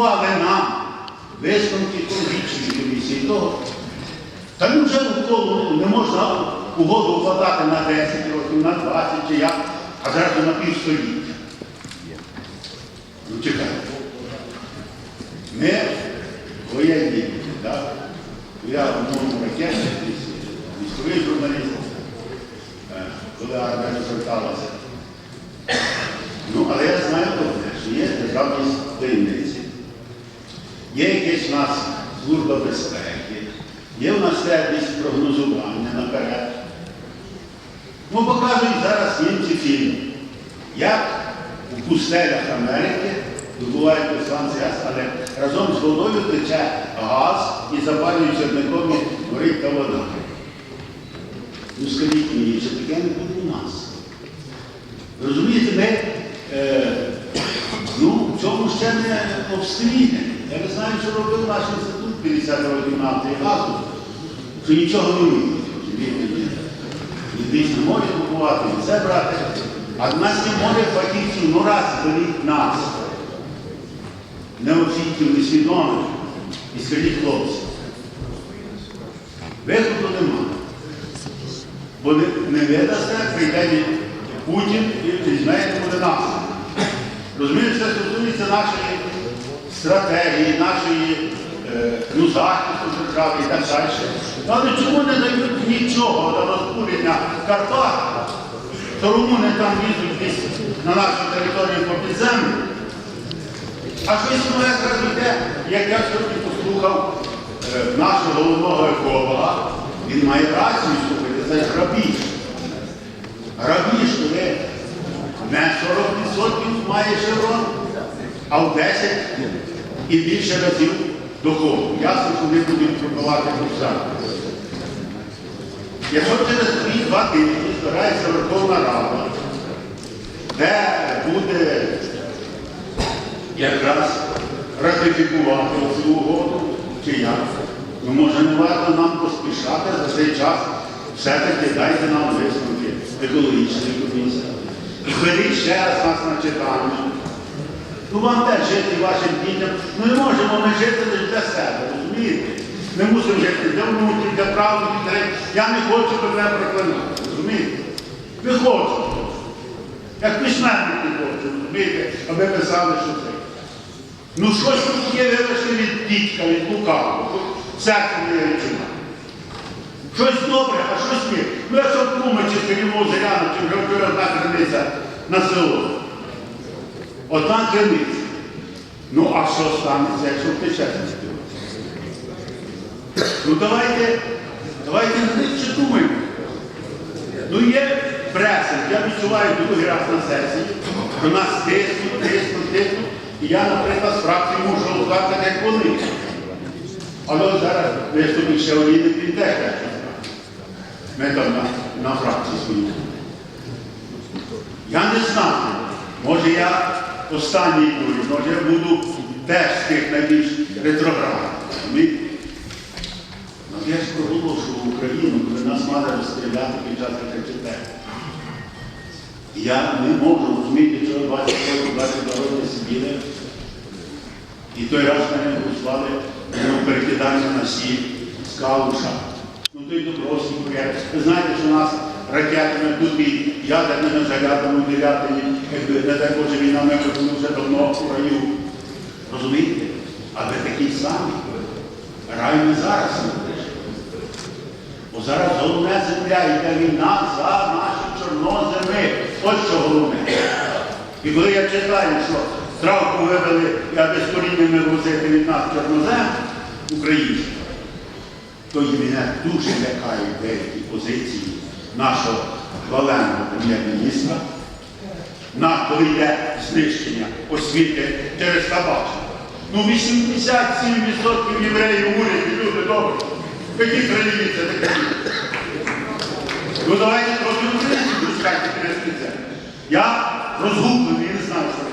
підготували нам висновки екологічної комісії. Того, та ну вже не можна угоду вкладати на 10 років, на 20 чи як, а зразу на півстоліття. Ну чекайте. Ми воєнні, так? Я в моєму ракеті, військовий журналіст, е, коли армія розверталася. Ну, але я знаю що є державність таємниці. Є якась у нас служба безпеки, є у нас якісь прогнозування наперед. Ну, показують зараз німці фільм, як у пустелях Америки добувають посланці але разом з водою тече газ і запалюють черником горить та вода. Ну, скажіть мені, чи таке не буде у нас? Розумієте, ми е, ну, в цьому ще не обстріляні. Я не знаю, що робив наш інститут 50 років нафти і газу, що нічого не робить. Він не може купувати, і це брати. А в нас не може фахівців, ну раз беріть нас. Неофітів, несвідомих. І скажіть хлопці. Виходу немає. Бо не, не видасте, прийде Путін і візьме буде нас. Розумієте, це стосується нашої стратегії, нашої е, ну, захисту держави і так далі. Але чому не дають нічого до розкурення Карпат, то румуни там десь на нашу територію по підземлю? А щось нове якраз йде, як я сьогодні послухав е, нашого головного еколога, він має рацію слухайте, це грабіж. Грабіж, коли не 40% має шеврон, а в 10 і більше разів доходу. Ясно, що вони будуть пробивати курсанти. Якщо через 2 тижні збирається Верховна Рада, де буде якраз ратифікувати цю угоду, чи як, ну може не варто нам поспішати за цей час, все-таки дайте нам висновки екологічної комісії. Беріть ще раз нас на читання. Ну вам теж жити вашим дітям. Ну не можемо ми жити для себе, розумієте? Ми мусимо жити для внуків, для правнуків, для... Я не хочу мене проклинати, розумієте? Ви хочете. Як письменники хочуть, розумієте, аби писали, що це. Ну щось тут є вирішили від дітка, від лукавого. Серце не відчинає. Щось добре, а щось ні. Ну я що куми, чи скажімо, Зеляну, чи вже вчора одна криниця на село. Одна криниця. Ну а що станеться, якщо втече? Ну давайте, давайте глибше думаємо. Ну є пресинг, я відчуваю другий раз на сесії, що нас тиснуть, тиснуть, тиснуть. І я, наприклад, з фракції можу голосувати, як вони. Але от зараз виступить ще він теж так. Ми там на, на фракції свої. Я не знаю. Може я останній буду, може я буду теж тих найбільш ретроградних. Ну, я ж проголошував Україну, коли нас мали розстріляти під час КЧП. Я не можу розуміти, що 20 років, 22 роки сиділи. І той раз мене послали перекидання на сіль з калуша. Ну той Дубровський проєкт. Ви знаєте, що нас ракетами тут і ядерними зарядами дев'ятині, якби не дай Боже війна ми були вже давно в раю. Розумієте? А ви такі самі. Рай не зараз не. Бо зараз головне земля, йде війна за наші чорноземи. Ось що головне. І коли я читаю, що травку вивели і аби коріннями возити від нас чорнозем українських, то і мене дуже лякають деякі позиції нашого хваленого прем'єр-міністра, на коли йде знищення освіти через табачку. Ну 87% євреїв в уряді, люди В якій країни це такі? Ну давайте трохи українців пускайте через це. Я розгублений, я не знаю, що